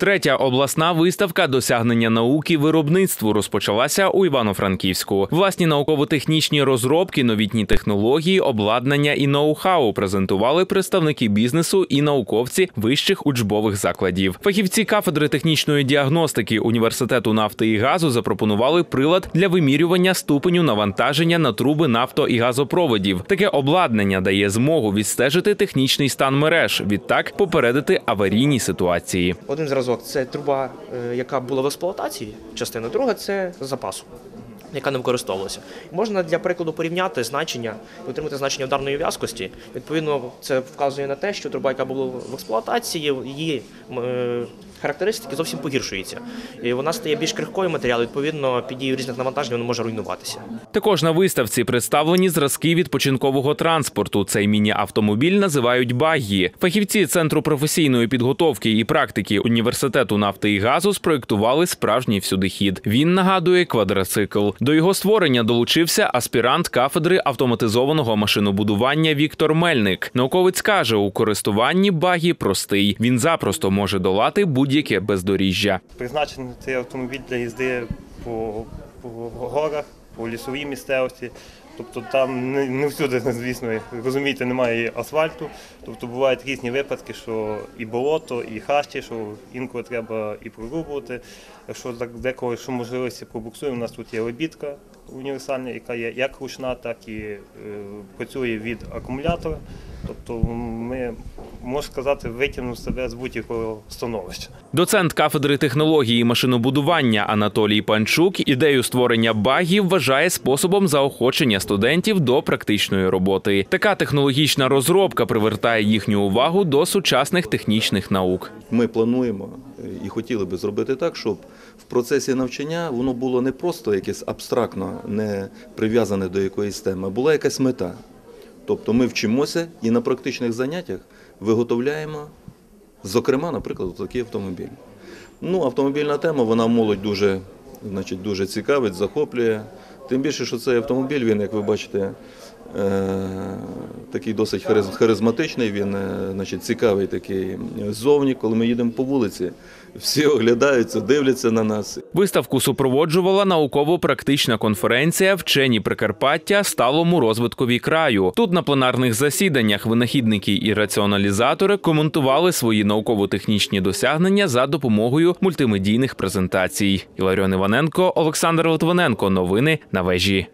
Третя обласна виставка досягнення науки виробництву розпочалася у Івано-Франківську. Власні науково-технічні розробки, новітні технології, обладнання і ноу-хау презентували представники бізнесу і науковці вищих учбових закладів. Фахівці кафедри технічної діагностики університету нафти і газу запропонували прилад для вимірювання ступеню навантаження на труби нафто і газопроводів. Таке обладнання дає змогу відстежити технічний стан мереж, відтак попередити аварійні ситуації. Один зразок це труба, е, яка була в експлуатації, частина. Друга це запасу, яка не використовувалася. Можна для прикладу порівняти значення отримати значення ударної в'язкості. Відповідно, це вказує на те, що труба, яка була в експлуатації, її е, характеристики зовсім погіршуються. І вона стає більш крихкою матеріалу, відповідно, під дією різних навантажень вона може руйнуватися. Також на виставці представлені зразки відпочинкового транспорту. Цей міні-автомобіль називають багі. Фахівці центру професійної підготовки і практики університету нафти і газу спроєктували справжній всюдихід. Він нагадує квадроцикл. До його створення долучився аспірант кафедри автоматизованого машинобудування Віктор Мельник. Науковець каже, у користуванні багі простий. Він запросто може долати будь-яке бездоріжжя. Призначений цей автомобіль для їзди по, по горах, по лісовій місцевості. Тобто там не, не всюди, звісно, розумієте, немає асфальту. Тобто бувають різні випадки, що і болото, і хащі, що інколи треба і прорубувати. Якщо деколи, що можливості пробуксуємо, у нас тут є лебідка універсальна, яка є як ручна, так і е, працює від акумулятора. Тобто ми, можна сказати, витягнемо себе з будь-якого становища. Доцент кафедри технології машинобудування Анатолій Панчук ідею створення багів вважає способом заохочення студентів до практичної роботи. Така технологічна розробка привертає їхню увагу до сучасних технічних наук. Ми плануємо е, і хотіли би зробити так, щоб в процесі навчання воно було не просто якесь абстрактно, не прив'язане до якоїсь теми, а була якась мета. Тобто ми вчимося і на практичних заняттях виготовляємо, зокрема, наприклад, такий автомобіль. Ну, автомобільна тема, вона молодь дуже, значить, дуже цікавить, захоплює. Тим більше, що цей автомобіль, він, як ви бачите, такий досить хариз- харизматичний, він е, значить, цікавий такий ззовні. Коли ми їдемо по вулиці, всі оглядаються, дивляться на нас. Виставку супроводжувала науково-практична конференція Вчені Прикарпаття сталому розвиткові краю. Тут на пленарних засіданнях винахідники і раціоналізатори коментували свої науково-технічні досягнення за допомогою мультимедійних презентацій. Іларіон Іваненко, Олександр Литвиненко. Новини на вежі.